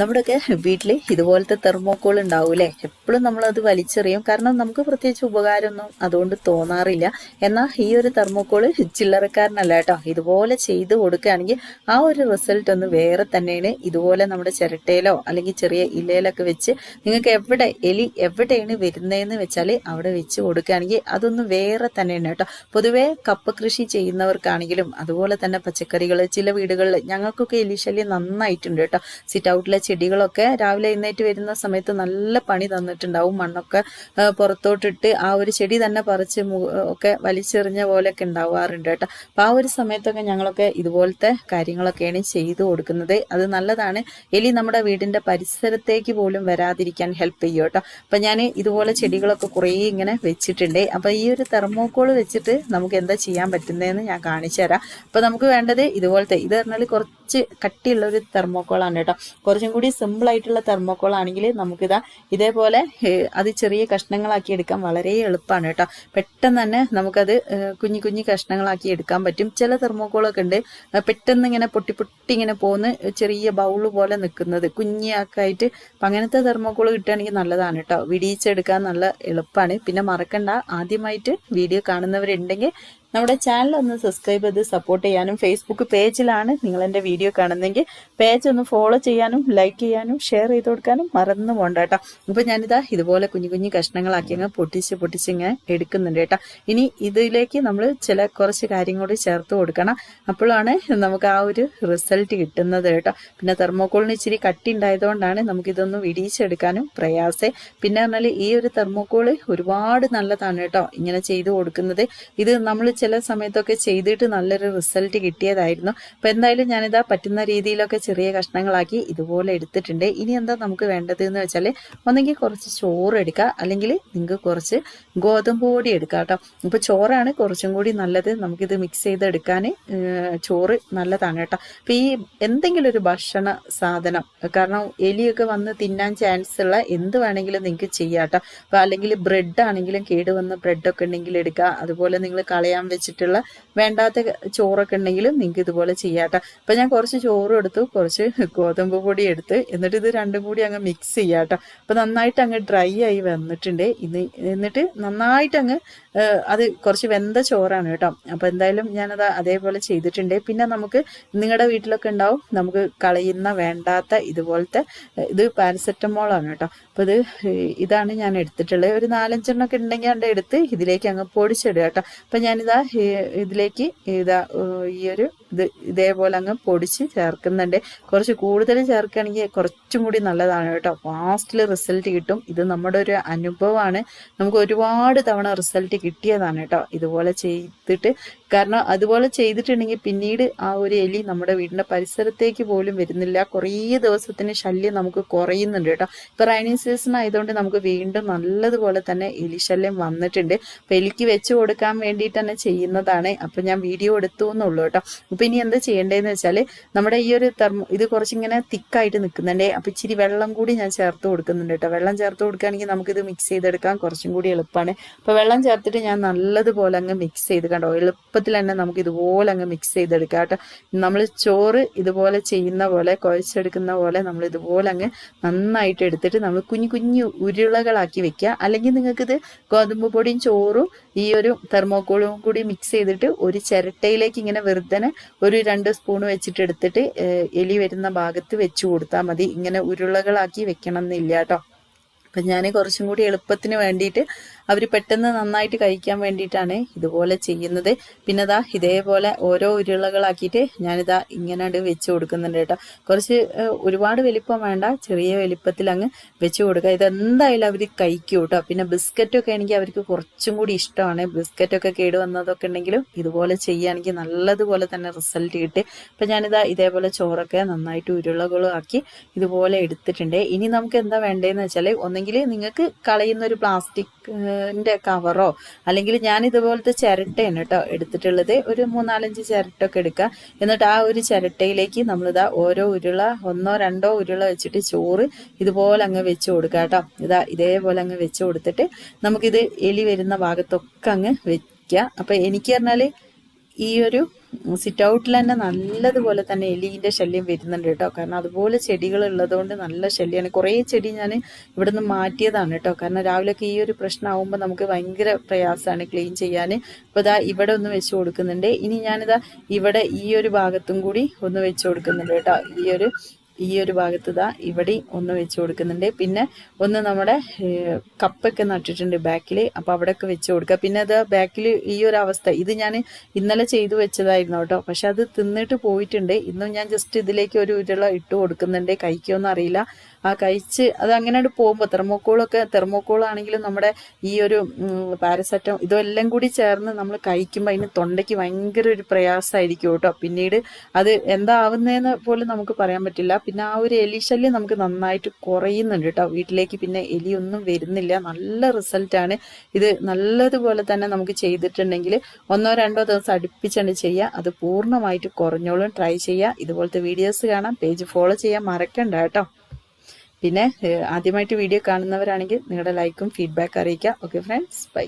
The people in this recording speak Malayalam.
നമ്മുടെയൊക്കെ വീട്ടിൽ ഇതുപോലത്തെ തെർമോക്കോൾ ഉണ്ടാവൂലേ? എപ്പോഴും നമ്മളത് വലിച്ചെറിയും. കാരണം നമുക്ക് പ്രത്യേകിച്ച് ഉപകാരമൊന്നും അതുകൊണ്ട് തോന്നാറില്ല. എന്നാൽ ഈ ഒരു തെർമോക്കോൾ ചില്ലറക്കാരനല്ല കേട്ടോ. ഇതുപോലെ ചെയ്ത് കൊടുക്കുകയാണെങ്കിൽ ആ ഒരു റിസൾട്ട് ഒന്ന് വേറെ തന്നെയാണ്. ഇതുപോലെ നമ്മുടെ ചിരട്ടയിലോ അല്ലെങ്കിൽ ചെറിയ ഇലയിലൊക്കെ വെച്ച് നിങ്ങൾക്ക് എവിടെ എലി എവിടെയാണ് വരുന്നതെന്ന് വെച്ചാൽ അവിടെ വെച്ച് കൊടുക്കുകയാണെങ്കിൽ അതൊന്ന് വേറെ തന്നെയാണ് കേട്ടോ. പൊതുവേ കപ്പ കൃഷി ചെയ്യുന്നവർക്കാണെങ്കിലും അതുപോലെ തന്നെ പച്ചക്കറികൾ ചില വീടുകളിൽ ഞങ്ങൾക്കൊക്കെ എലിശല്യം നന്നായിട്ടുണ്ട് കേട്ടോ. സിറ്റ് ഔട്ടിലെ ചെടികളൊക്കെ രാവിലെ എഴുന്നേറ്റ് വരുന്ന സമയത്ത് നല്ല പണി തന്നിട്ടുണ്ടാവും. മണ്ണൊക്കെ പുറത്തോട്ടിട്ട് ആ ഒരു ചെടി തന്നെ പറിച്ച് ഒക്കെ വലിച്ചെറിഞ്ഞ പോലെയൊക്കെ ഉണ്ടാവാറുണ്ട് കേട്ടോ. അപ്പൊ ആ ഒരു സമയത്തൊക്കെ ഞങ്ങളൊക്കെ ഇതുപോലത്തെ കാര്യങ്ങളൊക്കെയാണ് ചെയ്തു കൊടുക്കുന്നത്. അത് നല്ലതാണ്. എലി നമ്മുടെ വീടിന്റെ പരിസരത്തേക്ക് പോലും വരാതിരിക്കാൻ ഹെൽപ്പ് ചെയ്യും കേട്ടോ. അപ്പൊ ഞാൻ ഇതുപോലെ ചെടികളൊക്കെ കുറേ ഇങ്ങനെ വെച്ചിട്ടുണ്ട്. അപ്പൊ ഈ ഒരു തെർമോക്കോൾ വെച്ചിട്ട് നമുക്ക് എന്താ ചെയ്യാൻ പറ്റുന്നതെന്ന് ഞാൻ കാണിച്ചു തരാം. അപ്പൊ നമുക്ക് വേണ്ടത് ഇതുപോലത്തെ ഇത് പറഞ്ഞാൽ കുറച്ച് കട്ടിയുള്ള ഒരു തെർമോക്കോളാണ് കേട്ടോ. കുറച്ചും കൂടി സിമ്പിൾ ആയിട്ടുള്ള തെർമോക്കോൾ ആണെങ്കിൽ നമുക്കിതാ ഇതേപോലെ അത് ചെറിയ കഷ്ണങ്ങളാക്കി എടുക്കാൻ വളരെ എളുപ്പമാണ് കേട്ടോ. പെട്ടെന്ന് തന്നെ നമുക്കത് കുഞ്ഞു കുഞ്ഞു കഷ്ണങ്ങളാക്കി എടുക്കാൻ പറ്റും. ചില തെർമോക്കോളൊക്കെ ഉണ്ട് പെട്ടെന്ന് ഇങ്ങനെ പൊട്ടി പൊട്ടി ഇങ്ങനെ പോകുന്ന ചെറിയ ബൗൾ പോലെ നിൽക്കുന്നത്. കുഞ്ഞാക്കായിട്ട് ആയിട്ട് അപ്പം അങ്ങനത്തെ തെർമോക്കോൾ കിട്ടുകയാണെങ്കിൽ നല്ലതാണ് കേട്ടോ. വിടിയിച്ചെടുക്കാൻ നല്ല എളുപ്പമാണ് പിന്നെ മറക്കണ്ട ആദ്യമായിട്ട് വീഡിയോ കാണുന്നവരുണ്ടെങ്കിൽ നമ്മുടെ ചാനൽ ഒന്ന് സബ്സ്ക്രൈബ് ചെയ്ത് സപ്പോർട്ട് ചെയ്യാനും ഫേസ്ബുക്ക് പേജിലാണ് നിങ്ങൾ എന്റെ വീഡിയോ കാണുന്നെങ്കിൽ പേജ് ഒന്ന് ഫോളോ ചെയ്യാനും ലൈക്ക് ചെയ്യാനും ഷെയർ ചെയ്ത് കൊടുക്കാനും മറന്നു പോകണ്ട കേട്ടോ. അപ്പോൾ ഞാനിതാ ഇതുപോലെ കുഞ്ഞു കുഞ്ഞു കഷ്ണങ്ങളാക്കി അങ്ങ് പൊട്ടിച്ച് പൊട്ടിച്ച് ഇങ്ങനെ എടുക്കുന്നുണ്ട് കേട്ടോ. ഇനി ഇതിലേക്ക് നമ്മൾ ചില കുറച്ച് കാര്യം കൂടി ചേർത്ത് കൊടുക്കണം. അപ്പോഴാണ് നമുക്ക് ആ ഒരു റിസൾട്ട് കിട്ടുന്നത് കേട്ടോ. പിന്നെ തെർമോക്കോളിന് ഇച്ചിരി കട്ടി ഉണ്ടായതുകൊണ്ടാണ് നമുക്കിതൊന്ന് വിടിയിച്ചെടുക്കാനും പ്രയാസേ. പിന്നെ പറഞ്ഞാൽ ഈ ഒരു തെർമോക്കോൾ ഒരുപാട് നല്ലതാണ് കേട്ടോ. ഇങ്ങനെ ചെയ്തു കൊടുക്കുന്നത്. ഇത് നമ്മൾ ചില സമയത്തൊക്കെ ചെയ്തിട്ട് നല്ലൊരു റിസൾട്ട് കിട്ടിയതായിരുന്നു. അപ്പം എന്തായാലും ഞാനിതാ പറ്റുന്ന രീതിയിലൊക്കെ ചെറിയ കഷ്ണങ്ങളാക്കി ഇതുപോലെ എടുത്തിട്ടുണ്ട്. ഇനി എന്താ നമുക്ക് വേണ്ടത് എന്ന് വെച്ചാൽ ഒന്നെങ്കിൽ കുറച്ച് ചോറ് എടുക്കുക അല്ലെങ്കിൽ നിങ്ങൾക്ക് കുറച്ച് ഗോതമ്പ് പൊടി എടുക്കുക കേട്ടോ. ഇപ്പോൾ ചോറാണ് കുറച്ചും കൂടി നല്ലത്. നമുക്കിത് മിക്സ് ചെയ്തെടുക്കാൻ ചോറ് നല്ലതാണ് കേട്ടോ. അപ്പം ഈ എന്തെങ്കിലും ഒരു ഭക്ഷണ സാധനം കാരണം എലിയൊക്കെ വന്ന് തിന്നാൻ ചാൻസ് ഉള്ള എന്ത് വേണമെങ്കിലും നിങ്ങൾക്ക് ചെയ്യാം കേട്ടോ. അപ്പം അല്ലെങ്കിൽ ബ്രെഡ് ആണെങ്കിലും കേടുവന്ന ബ്രെഡൊക്കെ ഉണ്ടെങ്കിൽ എടുക്കുക അതുപോലെ നിങ്ങൾ കളയാൻ വെച്ചിട്ടുള്ള വേണ്ടാത്ത ചോറൊക്കെ ഉണ്ടെങ്കിലും നിങ്ങൾക്ക് ഇതുപോലെ ചെയ്യാം കേട്ടോ അപ്പം ഞാൻ കുറച്ച് ചോറും എടുത്തു കുറച്ച് ഗോതമ്പ് പൊടി എടുത്ത് എന്നിട്ട് ഇത് രണ്ടും കൂടി അങ്ങ് മിക്സ് ചെയ്യാം കേട്ടോ അപ്പൊ നന്നായിട്ട് അങ്ങ് ഡ്രൈ ആയി വന്നിട്ടുണ്ട്. ഇന്ന് എന്നിട്ട് നന്നായിട്ട് അങ്ങ് അത് കുറച്ച് വെന്ത ചോറാണ് കേട്ടോ. അപ്പൊ എന്തായാലും ഞാനത് അതേപോലെ ചെയ്തിട്ടുണ്ട്. പിന്നെ നമുക്ക് നിങ്ങളുടെ വീട്ടിലൊക്കെ ഉണ്ടാവും. നമുക്ക് കളയുന്ന വേണ്ടാത്ത ഇതുപോലത്തെ ഇത് പാരസെറ്റമോളാണ് കേട്ടോ. അപ്പൊ ഇത് ഇതാണ് ഞാൻ എടുത്തിട്ടുള്ളത്. ഒരു നാലഞ്ചെണ്ണം ഒക്കെ ഉണ്ടെങ്കിൽ അവിടെ എടുത്ത് ഇതിലേക്ക് അങ്ങ് പൊടിച്ചിടുക കേട്ടോ. അപ്പൊ ഞാനിതാ ഇതിലേക്ക് ഇതാ ഈ ഒരു ഇത് ഇതേപോലെ അങ്ങ് പൊടിച്ച് ചേർക്കുന്നുണ്ട്. കുറച്ച് കൂടുതൽ ചേർക്കുകയാണെങ്കിൽ കുറച്ചും കൂടി നല്ലതാണ് കേട്ടോ. ഫാസ്റ്റിൽ റിസൾട്ട് കിട്ടും. ഇത് നമ്മുടെ ഒരു അനുഭവമാണ്. നമുക്ക് ഒരുപാട് തവണ റിസൾട്ട് കിട്ടിയതാണ് കേട്ടോ. ഇതുപോലെ ചെയ്തിട്ട് കാരണം അതുപോലെ ചെയ്തിട്ടുണ്ടെങ്കിൽ പിന്നീട് ആ ഒരു എലി നമ്മുടെ വീടിന്റെ പരിസരത്തേക്ക് പോലും വരുന്നില്ല. കുറേ ദിവസത്തിന് ശല്യം നമുക്ക് കുറയുന്നുണ്ട് കേട്ടോ. ഇപ്പൊ റൈനിങ് സീസൺ ആയതുകൊണ്ട് നമുക്ക് വീണ്ടും നല്ലതുപോലെ തന്നെ എലി ശല്യം വന്നിട്ടുണ്ട്. അപ്പൊ എലിക്ക് വെച്ച് കൊടുക്കാൻ വേണ്ടിയിട്ട് തന്നെ ചെയ്യുന്നതാണ്. അപ്പൊ ഞാൻ വീഡിയോ എടുത്തു എന്നുള്ളൂ കേട്ടോ. അപ്പൊ ഇനി എന്താ ചെയ്യേണ്ടതെന്ന് വെച്ചാൽ നമ്മുടെ ഈ ഒരു തെർമോ ഇത് കുറച്ചിങ്ങനെ തിക്കായിട്ട് നിൽക്കുന്നുണ്ട്. അപ്പൊ ഇച്ചിരി വെള്ളം കൂടി ഞാൻ ചേർത്ത് കൊടുക്കുന്നുണ്ട് കേട്ടോ. വെള്ളം ചേർത്ത് കൊടുക്കുകയാണെങ്കിൽ നമുക്കിത് മിക്സ് ചെയ്തെടുക്കാൻ കുറച്ചും കൂടി എളുപ്പമാണ്. അപ്പൊ വെള്ളം ചേർത്തിട്ട് ഞാൻ നല്ലതുപോലെ അങ്ങ് മിക്സ് ചെയ്ത് കണ്ടോ? എളുപ്പത്തിൽ തന്നെ നമുക്ക് ഇതുപോലെ അങ്ങ് മിക്സ് ചെയ്തെടുക്കാം കേട്ടോ. നമ്മൾ ചോറ് ഇതുപോലെ ചെയ്യുന്ന പോലെ കുഴച്ചെടുക്കുന്ന പോലെ നമ്മൾ ഇതുപോലെ അങ്ങ് നന്നായിട്ട് എടുത്തിട്ട് നമ്മൾ കുഞ്ഞു കുഞ്ഞു ഉരുളകളാക്കി വെക്കുക. അല്ലെങ്കിൽ നിങ്ങൾക്കിത് ഗോതമ്പ് പൊടിയും ചോറും ഈ ഒരു തെർമോക്കോളും കൂടി മിക്സ് ചെയ്തിട്ട് ഒരു ചിരട്ടയിലേക്ക് ഇങ്ങനെ വെറുതെ ഒരു രണ്ട് സ്പൂൺ വെച്ചിട്ട് എടുത്തിട്ട് എലി വരുന്ന ഭാഗത്ത് വെച്ച് കൊടുത്താൽ മതി. ഇങ്ങനെ ഉരുളകളാക്കി വെക്കണം എന്നില്ല കേട്ടോ. അപ്പം ഞാൻ കുറച്ചും കൂടി എളുപ്പത്തിന് വേണ്ടിയിട്ട് അവർ പെട്ടെന്ന് നന്നായിട്ട് കഴിക്കാൻ വേണ്ടിയിട്ടാണ് ഇതുപോലെ ചെയ്യുന്നത്. പിന്നെ ദാ ഇതേപോലെ ഓരോ ഉരുളകളാക്കിയിട്ട് ഞാനിതാ ഇങ്ങനെ വെച്ച് കൊടുക്കുന്നുണ്ട് കേട്ടോ. കുറച്ച് ഒരുപാട് വലിപ്പം വേണ്ട ചെറിയ വലിപ്പത്തിൽ അങ്ങ് വെച്ച് കൊടുക്കുക. ഇതെന്തായാലും അവർ കഴിക്കും കേട്ടോ. പിന്നെ ബിസ്ക്കറ്റൊക്കെ ആണെങ്കിൽ അവർക്ക് കുറച്ചും കൂടി ഇഷ്ടമാണ്. ബിസ്ക്കറ്റൊക്കെ കേട് വന്നതൊക്കെ ഉണ്ടെങ്കിലും ഇതുപോലെ ചെയ്യുകയാണെങ്കിൽ നല്ലതുപോലെ തന്നെ റിസൾട്ട് കിട്ടി. അപ്പം ഞാനിതാ ഇതേപോലെ ചോറൊക്കെ നന്നായിട്ട് ഉരുളകളും ആക്കി ഇതുപോലെ എടുത്തിട്ടുണ്ട്. ഇനി നമുക്ക് എന്താ വേണ്ടതെന്ന് വെച്ചാൽ ഒന്നെങ്കിൽ നിങ്ങൾക്ക് കളയുന്ന ഒരു പ്ലാസ്റ്റിക്കിന്റെ കവറോ അല്ലെങ്കിൽ ഞാൻ ഇതുപോലത്തെ ചിരട്ടയാണ് കേട്ടോ എടുത്തിട്ടുള്ളത്. ഒരു മൂന്നാലഞ്ച് ചിരട്ടൊക്കെ എടുക്കുക. എന്നിട്ട് ആ ഒരു ചിരട്ടയിലേക്ക് നമ്മളിതാ ഓരോ ഉരുള ഒന്നോ രണ്ടോ ഉരുള വെച്ചിട്ട് ചോറ് ഇതുപോലെ അങ്ങ് വെച്ച് കൊടുക്കുക കേട്ടോ. ഇതാ ഇതേപോലെ അങ്ങ് വെച്ച് കൊടുത്തിട്ട് നമുക്കിത് എലി വരുന്ന ഭാഗത്തൊക്കെ അങ്ങ് വെക്കുക. അപ്പൊ എനിക്ക് പറഞ്ഞാൽ ഈ ഒരു സിറ്റ് ഔട്ടിൽ തന്നെ നല്ലതുപോലെ തന്നെ എലീന്റെ ശല്യം വരുന്നുണ്ട് കേട്ടോ. കാരണം അതുപോലെ ചെടികൾ ഉള്ളതുകൊണ്ട് നല്ല ശല്യമാണ് കുറേ ചെടി ഞാൻ ഇവിടെ നിന്ന് മാറ്റിയതാണ് കേട്ടോ. കാരണം രാവിലെയൊക്കെ ഈ ഒരു പ്രശ്നമാകുമ്പോൾ നമുക്ക് ഭയങ്കര പ്രയാസമാണ് ക്ലീൻ ചെയ്യാൻ. ഇപ്പോൾ ഇതാ ഇവിടെ ഒന്ന് വെച്ച് കൊടുക്കുന്നുണ്ട്. ഇനി ഞാനിതാ ഇവിടെ ഈ ഒരു ഭാഗത്തും കൂടി ഒന്ന് വെച്ച് കൊടുക്കുന്നുണ്ട് കേട്ടോ. ഈ ഒരു ഈ ഒരു ഭാഗത്ത് ഇതാ ഇവിടെ ഒന്ന് വെച്ച് കൊടുക്കുന്നുണ്ട്. പിന്നെ ഒന്ന് നമ്മുടെ കപ്പൊക്കെ നട്ടിട്ടുണ്ട് ബാക്കിൽ അപ്പോൾ അവിടെയൊക്കെ വെച്ച് കൊടുക്കുക. പിന്നെ അത് ബാക്കിൽ ഈ ഒരു അവസ്ഥ. ഇത് ഞാൻ ഇന്നലെ ചെയ്തു വെച്ചതായിരുന്നു കേട്ടോ. പക്ഷെ അത് തിന്നിട്ട് പോയിട്ടുണ്ട്. ഇന്നും ഞാൻ ജസ്റ്റ് ഇതിലേക്ക് ഒരു ഉരുള ഇട്ട് കൊടുക്കുന്നുണ്ട്. കഴിക്കുമോ അറിയില്ല. ആ കഴിച്ച് അത് അങ്ങനെ പോകുമ്പോൾ തെർമോക്കോളൊക്കെ തെർമോക്കോൾ ആണെങ്കിലും നമ്മുടെ ഈ ഒരു പാരസെറ്റം ഇതെല്ലാം കൂടി ചേർന്ന് നമ്മൾ കഴിക്കുമ്പോൾ അതിന് തൊണ്ടയ്ക്ക് ഭയങ്കര ഒരു പ്രയാസമായിരിക്കും കേട്ടോ. പിന്നീട് അത് എന്താ എന്താവുന്നതെന്ന് പോലും നമുക്ക് പറയാൻ പറ്റില്ല. പിന്നെ ആ ഒരു എലി ശല്യം നമുക്ക് നന്നായിട്ട് കുറയുന്നുണ്ട് കേട്ടോ. വീട്ടിലേക്ക് പിന്നെ എലിയൊന്നും വരുന്നില്ല. നല്ല റിസൾട്ടാണ്. ഇത് നല്ലതുപോലെ തന്നെ നമുക്ക് ചെയ്തിട്ടുണ്ടെങ്കിൽ ഒന്നോ രണ്ടോ ദിവസം അടുപ്പിച്ചാണ് ചെയ്യുക അത് പൂർണമായിട്ട് കുറഞ്ഞോളും. ട്രൈ ചെയ്യുക ഇതുപോലത്തെ വീഡിയോസ് കാണാം. പേജ് ഫോളോ ചെയ്യാൻ മറക്കണ്ട കേട്ടോ. പിന്നെ ആദ്യമായിട്ട് വീഡിയോ കാണുന്നവരാണെങ്കിൽ നിങ്ങളുടെ ലൈക്കും ഫീഡ്ബാക്ക് അറിയിക്കുക ഓക്കെ ഫ്രണ്ട്സ് ബൈ